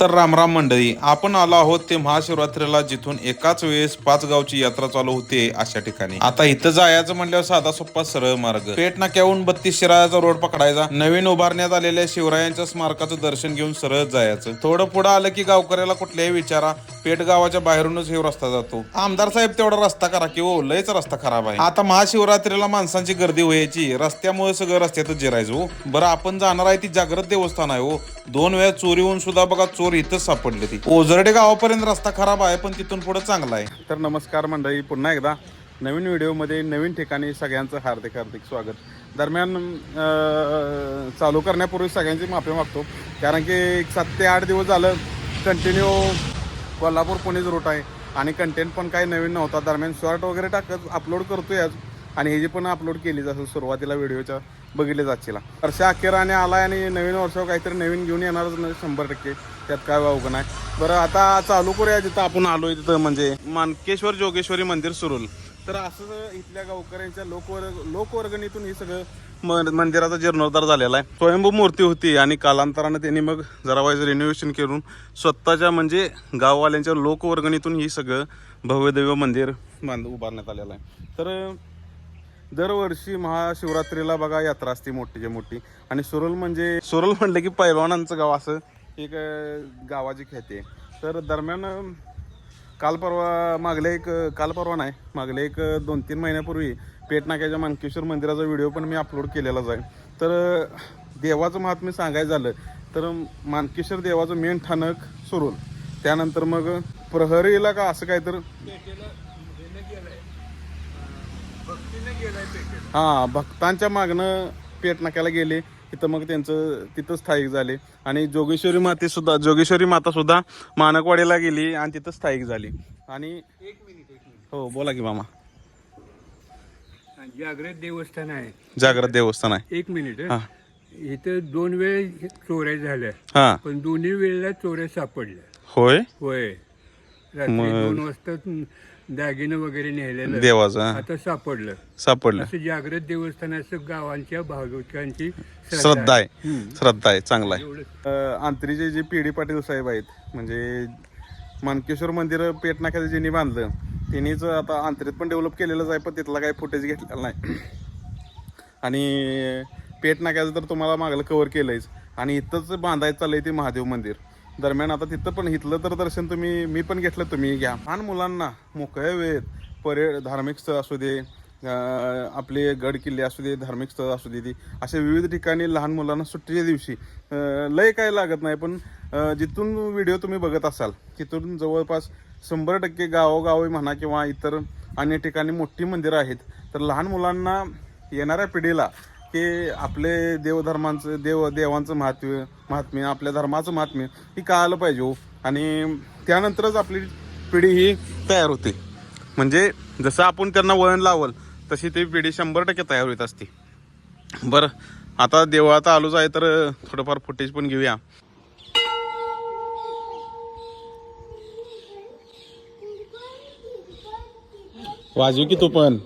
तर रामराम मंडळी आपण आलो आहोत ते महाशिवरात्रीला जिथून एकाच वेळेस पाच गावची यात्रा चालू होते अशा ठिकाणी. आता इथं जायचं म्हणल्यावर साधा सोप्पा सरळ मार्ग. पेट नाक्याहून बत्तीस शिरायाचा रोड पकडायचा. नवीन उभारण्यात आलेल्या शिवरायांच्या स्मारकाचं दर्शन घेऊन सरळ जायचं. थोडं पुढं आलं की गावकऱ्याला कुठल्याही विचारा पेट गावाच्या बाहेरूनच हे रस्ता जातो. आमदार साहेब तेवढा रस्ता करा की हो लयच रस्ता खराब आहे. आता महाशिवरात्रीला माणसांची गर्दी व्हायची. रस्त्यामुळे सगळं रस्त्यातच जिरायचं हो. बरं आपण जाणार आहे ती जागृत देवस्थान आहे हो. दोन वेळा चोरी होऊन सुद्धा बघा चोर इथंच सापडली ती. ओझरडे गावापर्यंत रस्ता खराब आहे पण तिथून पुढे चांगला आहे. तर नमस्कार मंडळी पुन्हा एकदा नवीन व्हिडिओमध्ये नवीन ठिकाणी सगळ्यांचं हार्दिक हार्दिक स्वागत. दरम्यान चालू करण्यापूर्वी सगळ्यांची माफी मागतो कारण की एक सात ते आठ दिवस झालं कंटिन्यू कोल्हापूर पुणेच रूट आहे आणि कंटेंट पण काही नवीन नव्हता. दरम्यान शॉर्ट वगैरे टाकत अपलोड करतोय आज आणि हे जी पण अपलोड केली जातं सुरुवातीला व्हिडिओच्या बघितले जातील वर्ष अखेर आणि आलाय आणि नवीन वर्षावर काहीतरी नवीन घेऊन येणारच नाही शंभर टक्के. त्यात काय वावगं नाही. बरं आता चालू करूया जिथं आपण आलोय तिथं म्हणजे मानकेश्वर जोगेश्वरी मंदिर सुरूल तर असं इथल्या गावकऱ्यांच्या लोकवर्ग लोकवर्गणीतून हे सगळं म- मंदिराचा जीर्णोद्धार झालेला आहे. स्वयंभू मूर्ती होती आणि कालांतरानं त्यांनी मग जरा वाईज रिनोव्हेशन करून स्वतःच्या म्हणजे गाववाल्यांच्या लोकवर्गणीतून ही सगळं भव्यदैव मंदिर बांध उभारण्यात आलेलं आहे. तर दरवर्षी महाशिवरात्रीला बघा यात्रा असते मोठीच्या मोठी. आणि सुरल म्हणजे सुरल म्हणलं की पैलवानांचं गाव असं एक गावाची ख्याती आहे. तर दरम्यान काल परवा मागले एक काल परवा नाही मागले एक दोन तीन महिन्यापूर्वी पेटनाक्याच्या मानकेश्वर मंदिराचा व्हिडिओ पण मी अपलोड केलेलाच आहे. तर देवाचं महात्म्य सांगायचं झालं तर मानकेश्वर देवाचं मेन ठाणक सुरूल त्यानंतर मग प्रहरीला का असं काय तर हा भक्तांच्या मागणं पेट नाक्याला गेले. तिथं मग त्यांचं तिथं स्थायिक झाले. आणि जोगेश्वरी माते सुद्धा जोगेश्वरी माता सुद्धा मानकवाडीला गेली आणि तिथं स्थायिक झाली. आणि हो बोला की मामा. जागृत देवस्थान आहे. जागृत देवस्थान आहे. एक मिनिट. हा. इथं दोन वेळ चोऱ्या झाल्या हा. पण दोन्ही वेळेला चोऱ्या सापडल्या. होय? होय. रात्री दोन वाजता दागिनं वगैरे नेलेलं. देवाचं हा. आता सापडलं. सापडलं. असं जागृत देवस्थानाचं गावांच्या भागवतांची श्रद्धा आहे. श्रद्धा आहे चांगला आहे. आंतरीचे जे पी डी पाटील साहेब आहेत म्हणजे मानकेश्वर मंदिर पेटनाक्याचं ज्यांनी बांधलं त्यांनीच आता आंतरीत पण डेव्हलप केलेलंच आहे पण तिथला काही फुटेज घेतलेला नाही. आणि पेटनाक्याचं तर तुम्हाला मागलं कव्हर केलंयच. आणि इथंच बांधायचं चाललंय ते महादेव मंदिर. दरम्यान आता तिथं पण इथलं तर दर्शन तुम्ही मी पण घेतलं तुम्ही घ्या. लहान मुलांना मोकळ्या वेळेत पर्य धार्मिक स्थळ असू दे आपले गड किल्ले असू दे धार्मिक स्थळ असू दे ती अशा विविध ठिकाणी लहान मुलांना सुट्टीच्या दिवशी लय काय लागत नाही पण जिथून व्हिडिओ तुम्ही बघत असाल तिथून जवळपास शंभर टक्के गावोगावी म्हणा किंवा इतर अन्य ठिकाणी मोठी मंदिरं आहेत तर लहान मुलांना येणाऱ्या पिढीला की आपले देवधर्मांचं देव देवांचं महात्म्य महात्म्य आपल्या धर्माचं महात्म्य ही कळालं पाहिजे हो? आणि त्यानंतरच आपली पिढी ही तयार होते. म्हणजे जसं आपण त्यांना वळण लावल तशी ती पिढी शंभर टक्के तयार होत असते. बरं आता देवळात आलोच आहे तर थोडंफार फुटेज पण घेऊया. वाजू की तू पण.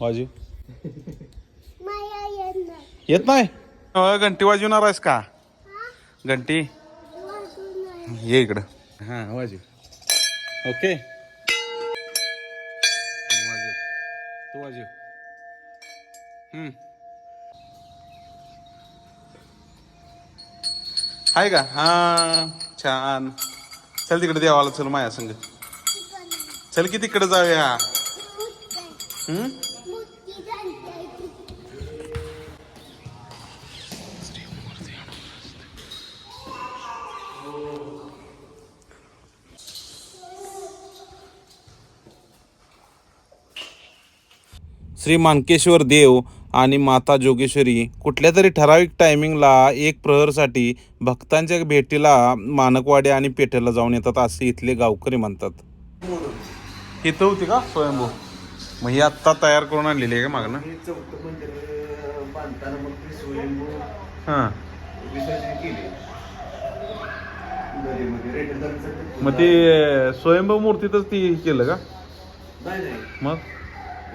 वाजू येत नाही? घंटी वाजवणार आहेस का? घंटी? ये इकडं. हा वाजू ओके. वाजव. तू वाजव. हम्म. आहे का? हा छान. चल तिकडे देवाला चल माया संग. चल की तिकडे जाऊया. हम्म? श्री मानकेश्वर देव आणि माता जोगेश्वरी कुठल्या तरी ठराविक टायमिंगला एक प्रहरसाठी भक्तांच्या भेटीला मानकवाडी आणि पेठेला जाऊन येतात असे इथले गावकरी म्हणतात. इथं होती का स्वयंभू? मग ही आत्ता तयार करून आणलेली आहे का मागणं हे मग ते स्वयंभू हां. मूर्तीतच ती केलं का? नाही नाही. मग?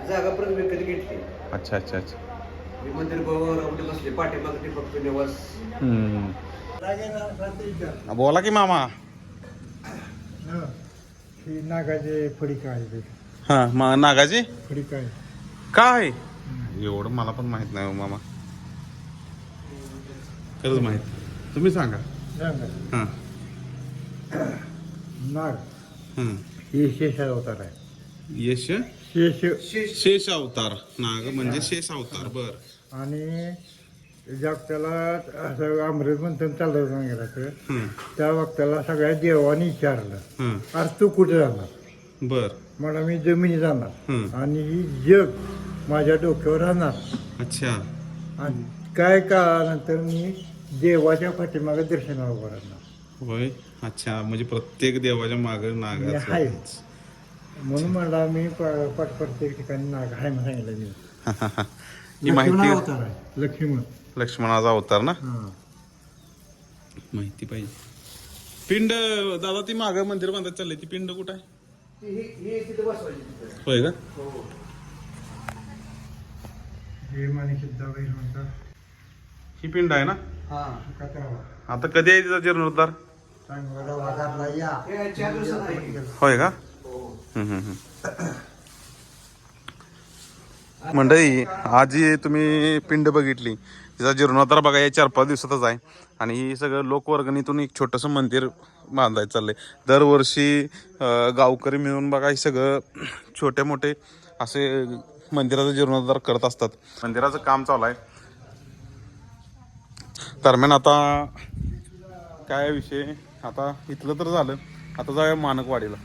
जागा परत विकत घेतली? अच्छा अच्छा अच्छा. हे मंदिर बसले पाठीमागे ते फक्त निवास. हम्म. बोला की मामा. ही नागाचे फडी काय हा मा नागाजी? फडी काय काय एवढं मला पण माहीत नाही हो मामा. खरंच माहीत. तुम्ही सांगा. हा. नाग. हम्म. हे शेष अवतार आहे यश? शेष शेष अवतार. नाग म्हणजे शेष अवतार. बर. आणि ज्या त्याला असं अमृत मंथन गेलं हम्म. त्या वक्ताला सगळ्या देवानी विचारलं. अरे तू कुठे जाणार? बर. मला मी जमिनी जाणार. आणि ही जग माझ्या डोक्यावर राहणार. अच्छा. आणि काय काळानंतर मी देवाच्या पाठीमागे दर्शनाला उभं राहणार. होय. अच्छा. म्हणजे प्रत्येक देवाच्या मागे मी नागाचं आहे म्हणून मला मी प- पट प्रत्येक ठिकाणी नाग आहे म्हणून सांगितलं मी. ही माहिती लक्ष्मण अवतार आहे. लक्ष्मण. लक्ष्मणाचा अवतार ना? हा. माहिती पाहिजे. पिंड दादा ती माग मंदिर बांधायला चाललंय ती पिंड कुठं आहे? हे हे होय का? हो. हे सिद्धा ही पिंड आहे ना? हा. कचरा आता कधी आहे तिचा जीर्णोद्धार? चांगला. या. होय का? मंडळी आज जी तुम्ही पिंड बघितली. तिचा जीर्णोद्धार बघा या चार पाच दिवसातच आहे. आणि ही सगळं लोकवर्गणीतून एक छोटंसं मंदिर बांधायचं चाललंय. दरवर्षी गावकरी मिळून बघा हे सगळं छोटे मोठे असे मंदिराचा जीर्णोद्धार करत असतात. मंदिराचं काम चालू आहे. दरम्यान आता काय विषय? आता इथलं तर झालं. आता जाऊया मानकवाडीला.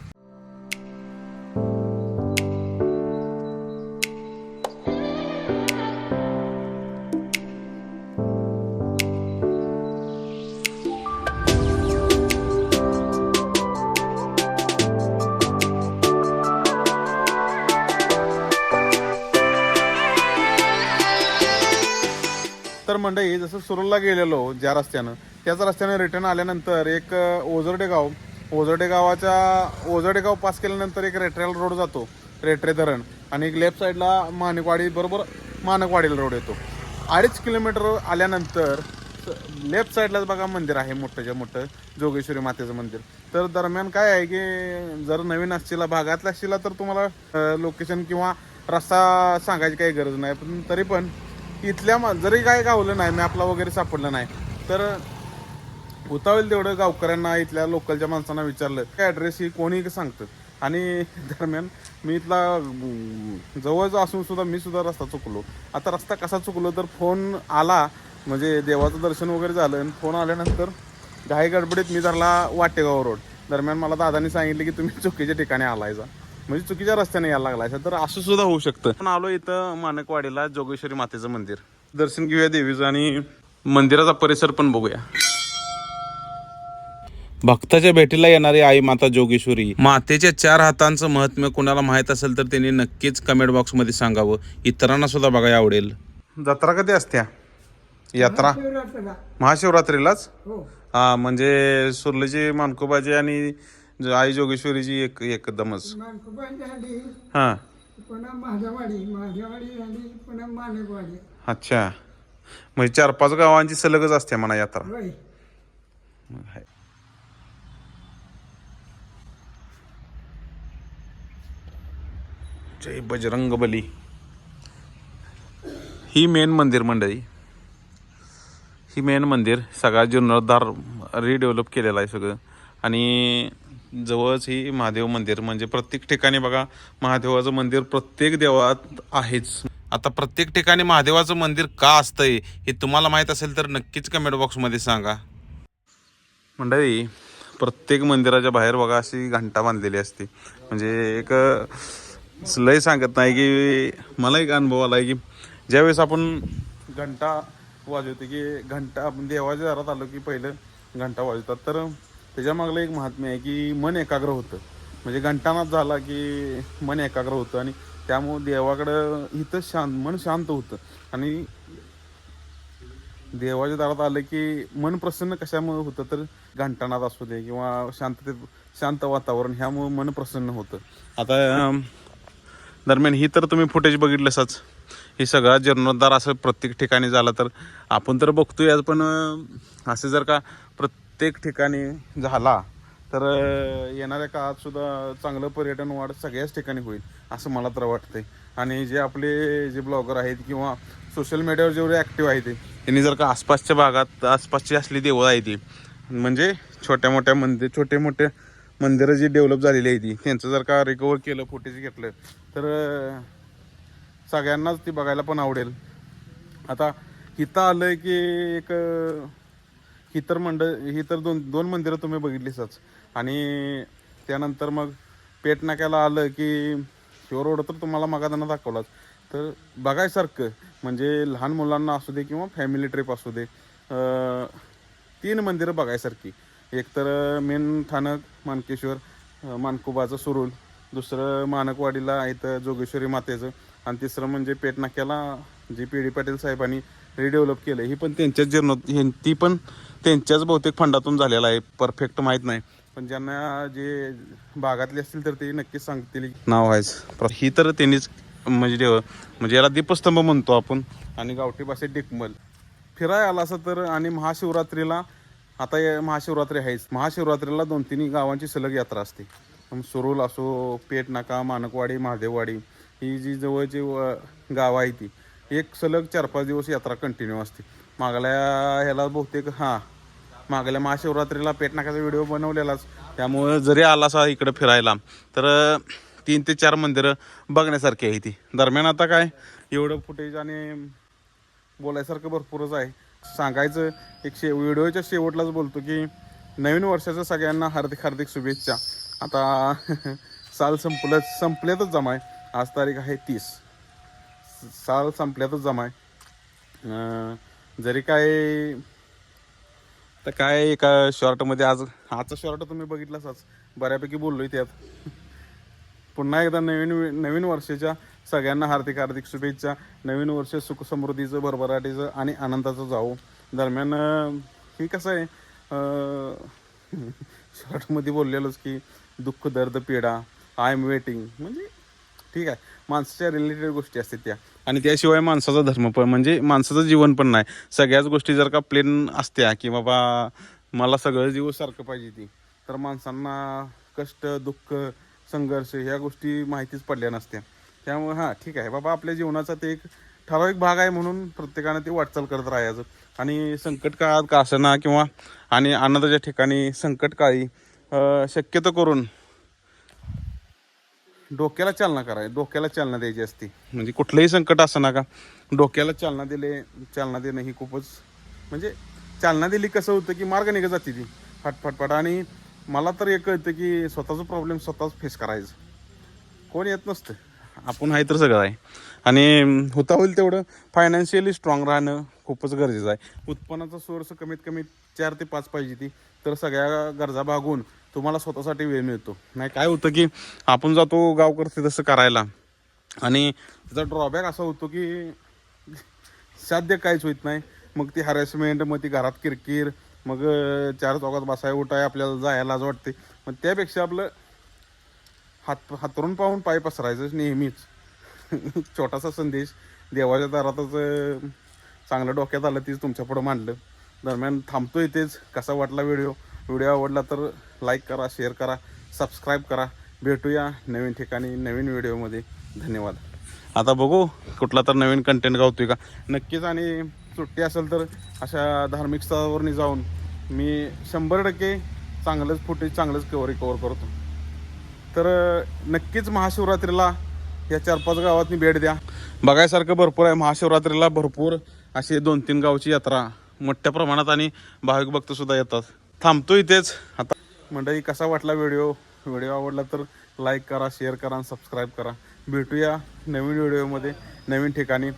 तर मंडळी जसं सुरुला गेलेलो ज्या रस्त्यानं त्याच रस्त्यानं रिटर्न आल्यानंतर एक अ, ओझरडे गाव गावाच्या ओझरडे गाव पास केल्यानंतर एक रेट्रेल रोड जातो रेट्रे धरण. आणि एक लेफ्ट साईडला माणिकवाडी बरोबर मानकवाडीला रोड येतो. अडीच किलोमीटर आल्यानंतर लेफ्ट साईडलाच बघा मंदिर आहे मोठंच्या मोठं जोगेश्वरी मातेचं मंदिर. तर दरम्यान काय आहे की जर नवीन असशीला भागातला असशीला तर तुम्हाला लोकेशन किंवा रस्ता सांगायची काही गरज नाही पण तरी पण इथल्या मा- जरी काय गावलं नाही मॅपला वगैरे सापडलं नाही. तर उतावेल तेवढं गावकऱ्यांना इथल्या लोकलच्या माणसांना विचारलं काय ॲड्रेस ही? कोणी सांगतं? आणि दरम्यान मी इथला अं, जवळच असून सुद्धा मी सुद्धा रस्ता चुकलो. आता रस्ता कसा चुकलो तर फोन आला म्हणजे देवाचं दर्शन वगैरे झालं आणि फोन आल्यानंतर घाई गडबडीत मी धरला वाटेगाव रोड. दरम्यान मला दादानी सांगितलं की तुम्ही चुकीच्या ठिकाणी आलायचा म्हणजे चुकीच्या रस्त्याने यायला लागलायचा तर असं सुद्धा होऊ शकतं. पण आलो इथं मानकवाडीला जोगेश्वरी मातेचं मंदिर. दर्शन घेऊया देवीचं आणि मंदिराचा परिसर पण बघूया. भक्ताच्या भेटीला येणारी आई माता जोगेश्वरी. मातेच्या चार हातांचं महात्म्य कुणाला माहीत असेल तर त्यांनी नक्कीच कमेंट बॉक्समध्ये सांगावं. इतरांना सुद्धा बघायला आवडेल. जत्रा कधी असत्या? यात्रा? महाशिवरात्रीलाच? हा म्हणजे सुर्लीची मानकोबाजी आणि ज- आई जोगेश्वरीची एक एकदमच. मानकुबाई झाली हा. पुन्हा झाली पुन्हा अच्छा. म्हणजे चार पाच गावांची सलगच असते म्हणा यात्रा. होय. आहे. जय बजरंग बली ही मेन मंदिर मंडळी. ही मेन मंदिर सगळा जीर्णोद्धार रिडेव्हलप केलेलं आहे सगळं. आणि जवळच ही महादेव मंदिर म्हणजे प्रत्येक ठिकाणी बघा महादेवाचं मंदिर प्रत्येक देवात आहेच. आता प्रत्येक ठिकाणी महादेवाचं मंदिर का असतंय हे तुम्हाला माहीत असेल तर नक्कीच कमेंट बॉक्समध्ये सांगा. मंडळी प्रत्येक मंदिराच्या बाहेर बघा अशी घंटा बांधलेली असते. म्हणजे एक लय सांगत नाही की मला एक अनुभव आला की ज्यावेळेस आपण घंटा वाजवतो की घंटा आपण देवाच्या दारात आलो की पहिलं घंटा वाजवतात. तर त्याच्या मागलं एक महात्म्य आहे की मन एकाग्र होतं. म्हणजे घंटानाच झाला की मन एकाग्र होतं आणि त्यामुळं देवाकडं इथं शांत मन शांत होतं. आणि देवाच्या दारात आलं की मन प्रसन्न कशामुळे होतं? तर घंटानाद असू दे किंवा शांततेत शांत वातावरण ह्यामुळे मन प्रसन्न होतं. आता दरम्यान ही तर तुम्ही फुटेज बघितलंसच हे सगळा जीर्णोद्धार असं प्रत्येक ठिकाणी झाला तर आपण तर बघतोय पण असे जर का प्रत्येक प्रत्येक ठिकाणी झाला तर येणाऱ्या काळात सुद्धा चांगलं पर्यटन वाढ सगळ्याच ठिकाणी होईल असं मला तर वाटतंय. आणि जे आपले जे ब्लॉगर आहेत किंवा सोशल मीडियावर जेवढे ॲक्टिव्ह आहेत ते, त्यांनी जर का आसपासच्या भागात आसपासची असली देवळं आहे ती म्हणजे छोट्या मोठ्या मंदिर छोटे मोठे मंदिरं जी डेव्हलप झालेली आहे ती त्यांचं जर का रिकवर केलं फुटेज घेतलं तर सगळ्यांनाच ती बघायला पण आवडेल. आता इथं आलं की एक ही तर मंडळ ही तर दोन दोन मंदिरं तुम्ही बघितलीसच. आणि त्यानंतर मग पेटनाक्याला आलं की शिव रोड तर तुम्हाला मगादाना दाखवलाच. तर बघायसारखं म्हणजे लहान मुलांना असू दे किंवा फॅमिली ट्रिप असू दे तीन मंदिरं बघायसारखी एक तर मेन स्थानक मानकेश्वर मानकुबाचं सुरुल दुसरं मानकवाडीला इथं जोगेश्वरी मातेचं आणि तिसरं म्हणजे पेटनाक्याला जी जे पी डी पाटील साहेबांनी रिडेव्हलप केलं ही पण त्यांच्याच जीर्ण ती पण त्यांच्याच बहुतेक फंडातून झालेला आहे. परफेक्ट माहीत नाही. पण ज्यांना जे भागातले असतील तर ते नक्कीच सांगतील. नाव आहेच. ही तर त्यांनीच म्हणजे देव म्हणजे याला दीपस्तंभ म्हणतो आपण. आणि गावठी भाषेत डिकमल. फिराय आला असं तर आणि महाशिवरात्रीला आता महाशिवरात्री आहेच. महाशिवरात्रीला दोन तीन गावांची सलग यात्रा असते. मग सुरुल असो पेटनाका मानकवाडी महादेववाडी ही जी जवळची व- गावं आहे ती एक सलग चार पाच दिवस यात्रा कंटिन्यू असते. मागल्या ह्याला बहुतेक हां मागल्या महाशिवरात्रीला पेट नाकाचा व्हिडिओ बनवलेलाच. त्यामुळं जरी आला असा इकडं फिरायला तर तीन ते चार मंदिरं बघण्यासारखी आहे ती. दरम्यान आता काय एवढं फुटेज आणि बोलायसारखं भरपूरच आहे. सांगायचं एक शे व्हिडिओच्या शेवटलाच बोलतो की नवीन वर्षाचं सगळ्यांना हार्दिक हार्दिक शुभेच्छा. आता साल संपलं संपल्यातच जमाय. आज तारीख आहे तीस. साल संपल्यातच जमाय आहे. जरी काय तर काय एका शॉर्टमध्ये आज आजचा शॉर्ट तुम्ही बघितलाच आज. बऱ्यापैकी आहे त्यात. पुन्हा एकदा नवीन नवीन वर्षाच्या सगळ्यांना हार्दिक हार्दिक शुभेच्छा. नवीन वर्ष सुख समृद्धीचं भरभराटीचं आणि आनंदाचं जावो. दरम्यान हे कसं आहे शॉर्टमध्ये बोललेलोच की दुःख दर्द पीडा आय एम वेटिंग म्हणजे ठीक आहे. माणसाच्या रिलेटेड गोष्टी असतात त्या. आणि त्याशिवाय माणसाचा धर्म पण म्हणजे माणसाचं जीवन पण नाही. सगळ्याच गोष्टी जर का प्लेन असत्या की बाबा मला सगळं जीव सारखं पाहिजे ती तर माणसांना कष्ट दुःख संघर्ष ह्या गोष्टी माहितीच पडल्या नसत्या. त्यामुळे हां ठीक आहे. बाबा आपल्या जीवनाचा ते एक ठराविक भाग आहे म्हणून प्रत्येकानं ते वाटचाल करत राहायचं. आणि संकट काळात का असेना किंवा आणि आनंदाच्या ठिकाणी संकट काळी शक्यतो करून डोक्याला चालना कराय डोक्याला चालना द्यायची असते. म्हणजे कुठलंही संकट असं ना का डोक्याला चालना दिले चालना देणं ही खूपच म्हणजे चालना दिली कसं होतं की मार्ग निघत जाते ती. फटफटफट आणि मला तर एक कळतं की स्वतःचा प्रॉब्लेम स्वतःच फेस करायचं. कोण येत नसतं. आपण आहे तर सगळं आहे. आणि होता होईल तेवढं. फायनान्शियली स्ट्रॉंग राहणं खूपच गरजेचं आहे. उत्पन्नाचा सोर्स कमीत कमी चार ते पाच पाहिजे ती. तर सगळ्या गरजा भागून तुम्हाला स्वतःसाठी वेळ मिळतो. नाही काय होतं की आपण जातो गावकरते तसं करायला. आणि त्याचा ड्रॉबॅक असा होतो की साध्य काहीच होत नाही. मग ती हॅरेसमेंट मग ती घरात किरकिर मग चार चौकात बसाय उठाय आपल्याला जायला आज वाटते मग त्यापेक्षा आपलं हात हातरून पाहून पाय पसरायचं नेहमीच. छोटासा संदेश. देवाच्या दारातच चांगलं डोक्यात आलं तीच तुमच्या पुढं मांडलं. दरम्यान थांबतो इथेच कसा वाटला व्हिडिओ? व्हिडिओ आवडला तर लाईक करा शेअर करा सबस्क्राईब करा. भेटूया नवीन ठिकाणी नवीन व्हिडिओमध्ये. धन्यवाद. आता बघू कुठला तर नवीन कंटेंट गावतोय का? नक्कीच आणि सुट्टी असेल तर अशा धार्मिक स्थळावरनी जाऊन मी शंभर टक्के चांगलंच फुटेज चांगलंच कवर कवर करतो. तर नक्कीच महाशिवरात्रीला या चार पाच गावातनी भेट द्या. बघायसारखं भरपूर आहे. महाशिवरात्रीला भरपूर असे दोन तीन गावची यात्रा मोठ्या प्रमाणात आणि भाविक भक्तसुद्धा येतात. थांबतो इथेच. आता मंडळी कसा वाटला व्हिडिओ? व्हिडिओ आवडला तर लाईक करा शेअर करा आणि सबस्क्राईब करा. भेटूया नवीन व्हिडिओमध्ये नवीन ठिकाणी.